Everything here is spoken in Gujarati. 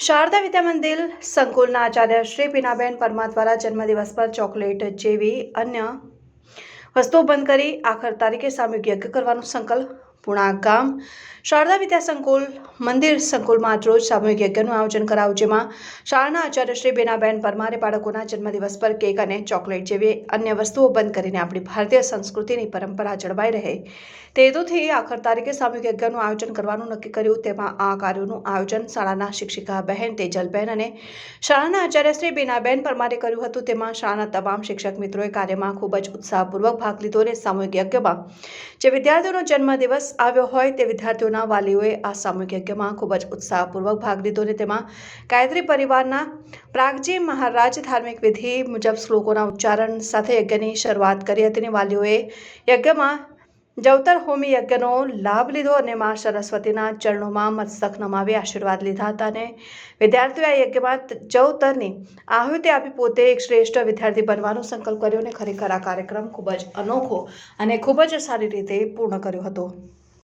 શારદા વિદ્યા મંદિર સંકુલના આચાર્ય શ્રી પીનાબેન પરમા દ્વારા જન્મદિવસ પર ચોકલેટ જેવી અન્ય વસ્તુઓ બંધ કરી આખર તારીખે સામૂહિક યજ્ઞ કરવાનો સંકલ્પ પૂણા ગામ શારદા વિદ્યા સંકુલ, મંદિર સંકુલમાં આજરોજ સામૂહિક યજ્ઞનું આયોજન કરાયું, જેમાં શાળાના આચાર્ય શ્રી બેનાબેન પરમારે બાળકોના જન્મદિવસ પર કેક અને ચોકલેટ જેવી અન્ય વસ્તુઓ બંધ કરીને આપણી ભારતીય સંસ્કૃતિની પરંપરા જળવાઈ રહે. તે હેતુથી આખર તારીખે સામૂહિક યજ્ઞનું આયોજન કરવાનું નક્કી કર્યું. તેમાં આ કાર્યોનું આયોજન શાળાના શિક્ષિકા બહેન તેજલબેન અને શાળાના આચાર્ય શ્રી બેનાબેન પરમારે કર્યું હતું. તેમાં શાળાના તમામ શિક્ષક મિત્રોએ કાર્યમાં ખૂબ જ ઉત્સાહપૂર્વક ભાગ લીધો અને સામૂહિક યજ્ઞમાં જે વિદ્યાર્થીઓનો જન્મદિવસ આવ્યો હોય તે વિદ્યાર્થીઓના વાલીઓએ આ સામૂહિક યજ્ઞમાં ખૂબ જ ઉત્સાહપૂર્વક ભાગ લીધો અને તેમાં ગાયત્રી પરિવારના પ્રાગજી મહારાજ ધાર્મિક વિધિ મુજબ શ્લોકોના ઉચ્ચારણ સાથે યજ્ઞની શરૂઆત કરી હતી અને વાલીઓએ યજ્ઞમાં જવતર હોમી યજ્ઞનો લાભ લીધો અને મા સરસ્વતીના ચરણોમાં મસ્તક નમાવી આશીર્વાદ લીધા હતા અને વિદ્યાર્થીઓએ આ યજ્ઞમાં જવતરની આહુતિ આપી પોતે એક શ્રેષ્ઠ વિદ્યાર્થી બનવાનો સંકલ્પ કર્યો અને ખરેખર આ કાર્યક્રમ ખૂબ જ અનોખો અને ખૂબ જ સારી રીતે પૂર્ણ કર્યો હતો.